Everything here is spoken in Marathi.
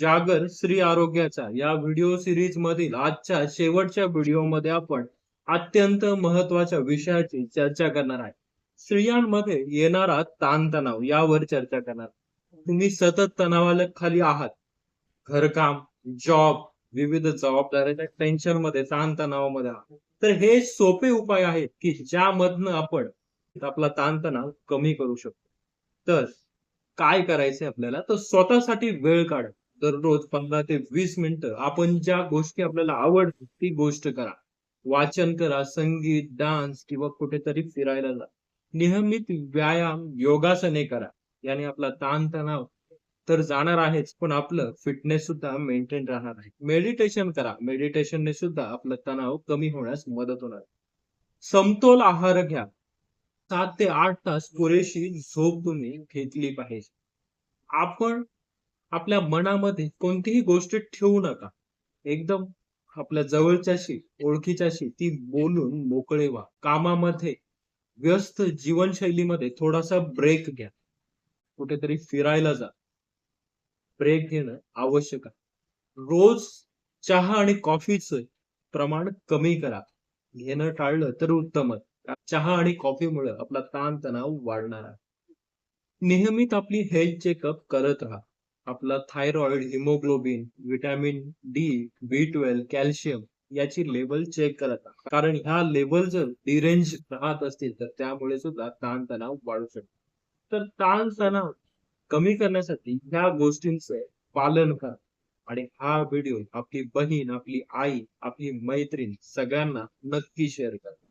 जागर श्री आरोग्याचा या व्हिडिओ सिरीज मधील आजच्या शेवटच्या व्हिडिओमध्ये आपण अत्यंत महत्त्वाच्या विषयाची चर्चा करणार आहे. स्त्रियांमध्ये येणारा ताणतणाव यावर चर्चा करणार. तुम्ही सतत तणावाला खाली आहात. घरकाम जॉब विविध जबाबदाऱ्याच्या टेन्शनमध्ये ताणतणावामध्ये आहात. तर हे सोपे उपाय आहेत की ज्यामधनं आपण आपला ताणतणाव कमी करू शकतो. तर काय करायचं आपल्याला? तर स्वतःसाठी वेळ काढ. दररोज पंधरा ते वीस मिनिटं आपण ज्या गोष्टी आपल्याला आवडतात ती गोष्ट करा. वाचन करा संगीत डान्स किंवा कुठेतरी फिरायला जा. नियमित व्यायाम योगासने करा. याने आपला ताणतणाव तर जाणार आहेच पण आपलं फिटनेस सुद्धा मेंटेन राहणार आहे. मेडिटेशन करा. मेडिटेशनने सुद्धा आपला तणाव कमी होण्यास मदत होणार समतोल आहार घ्या. सात ते आठ तास पुरेशी झोप तुम्ही घेतली पाहिजे. आपण आपल्या मनामध्ये कोणतीही गोष्ट ठेवू नका. एकदम आपल्या जवळच्याशी ओळखीच्याशी ती बोलून मोकळे व्हा. कामामध्ये व्यस्त जीवनशैलीमध्ये थोडासा ब्रेक घ्या. कुठेतरी फिरायला जा. ब्रेक घेणं आवश्यक आहे. रोज चहा आणि कॉफीचं प्रमाण कमी करा. घेणं टाळलं तर उत्तमच चहा आणि कॉफीमुळे आपला ताणतणाव वाढणार आहे. नियमित आपली हेल्थ चेकअप करत राहा. आपला thyroid haemoglobin vitamin D B twelve calcium याची लेवल चेक करत कारण ह्या लेवल जर डिरेंज राहत असतील तर त्यामुळे सुद्धा ताणतणाव वाढू शकतो. तर ताणतणाव कमी करण्यासाठी ह्या गोष्टींचे पालन करा. आणि हा व्हिडिओ आपली बहीण आपली आई आपली मैत्रीण सगळ्यांना नक्की शेअर करा.